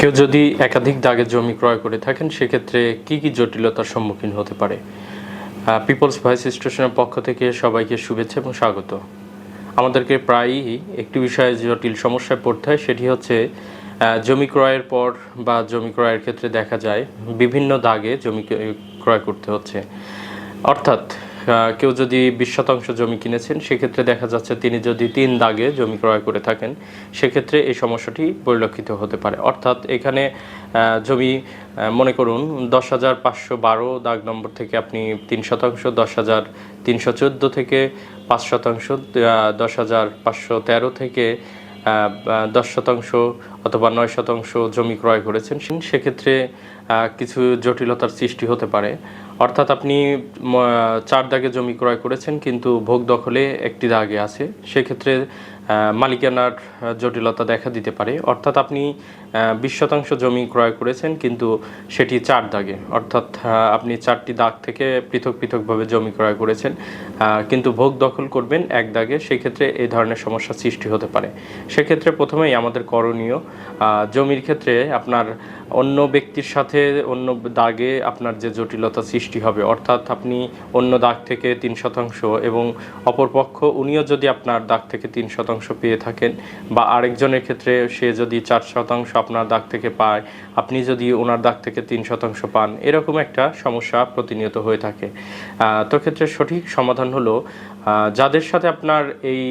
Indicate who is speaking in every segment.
Speaker 1: কেউ যদি একাধিক দাগে জমি ক্রয় করে থাকেন, সেক্ষেত্রে কি কি জটিলতার সম্মুখীন হতে পারে? পিপলস ভয়েস স্টেশনের পক্ষ থেকে সবাইকে শুভেচ্ছা এবং স্বাগত। আমাদেরকে প্রায়ই একটি বিষয়ে জটিল সমস্যায় পড়তে হয়, সেটি হচ্ছে জমি ক্রয়ের পর বা জমি ক্রয়ের ক্ষেত্রে দেখা যায়, বিভিন্ন দাগে জমি ক্রয় করতে হচ্ছে। অর্থাৎ কেউ যদি বিশ শতাংশ জমি কিনেছেন, সেক্ষেত্রে দেখা যাচ্ছে তিনি যদি তিন দাগে জমি ক্রয় করে থাকেন, সেক্ষেত্রে এই সমস্যাটি পরিলক্ষিত হতে পারে। অর্থাৎ এখানে জমি মনে করুন দশ হাজার পাঁচশো বারো দাগ নম্বর থেকে আপনি তিন শতাংশ, দশ হাজার তিনশো চোদ্দ থেকে পাঁচ শতাংশ দশ হাজার পাঁচশো তেরো থেকে দশ শতাংশ অথবা নয় শতাংশ জমি ক্রয় করেছেন, সেক্ষেত্রে কিছু জটিলতার সৃষ্টি হতে পারে। অর্থাৎ আপনি চার দাগে জমি ক্রয় করেছেন, কিন্তু ভোগ দখলে একটি দাগে আছে। সেক্ষেত্রে মালিকানার জটিলতা দেখা দিতে পারে। অর্থাৎ আপনি বিশ শতাংশ জমি ক্রয় করেছেন, কিন্তু সেটি চার দাগে। অর্থাৎ আপনি চারটি দাগ থেকে পৃথক পৃথকভাবে জমি ক্রয় করেছেন কিন্তু ভোগ দখল করবেন এক দাগে, সেক্ষেত্রে এই ধরনের সমস্যা সৃষ্টি হতে পারে। সেক্ষেত্রে প্রথমেই আমাদের করণীয় জমির ক্ষেত্রে আপনার অন্য ব্যক্তির সাথে অন্য দাগে আপনার যে জটিলতা সৃষ্টি হবে, অর্থাৎ আপনি অন্য দাগ থেকে তিন শতাংশ এবং অপরপক্ষ, উনিও যদি আপনার দাগ থেকে তিন শতাংশ পেয়ে থাকেন বা আরেকজনের ক্ষেত্রে সে যদি চার শতাংশ আপনার দাগ থেকে পায়, আপনি যদি ওনার দাগ থেকে তিন শতাংশ পান, এরকম একটা সমস্যা প্রতিনিয়ত হয়ে থাকে। তো ক্ষেত্রে সঠিক সমাধান হলো যাদের সাথে আপনার এই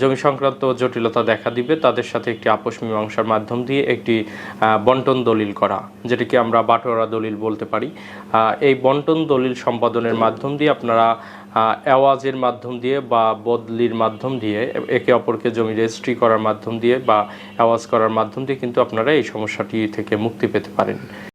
Speaker 1: জমি সংক্রান্ত জটিলতা দেখা দিবে, তাদের সাথে একটি আপোষ মীমাংসার মাধ্যম দিয়ে একটি বন্টন দলিল করা, যেটিকে আমরা বাটোয়ারা দলিল বলতে পারি। এই বন্টন দলিল সম্পাদনের মাধ্যম দিয়ে আপনারা অ্যাওয়াজের মাধ্যম দিয়ে বা বদলির মাধ্যম দিয়ে, একে অপরকে জমি রেজিস্ট্রি করার মাধ্যম দিয়ে বা অ্যাওয়াজ করার মাধ্যম দিয়ে কিন্তু আপনারা এই সমস্যাটি থেকে মুক্তি পেতে পারেন।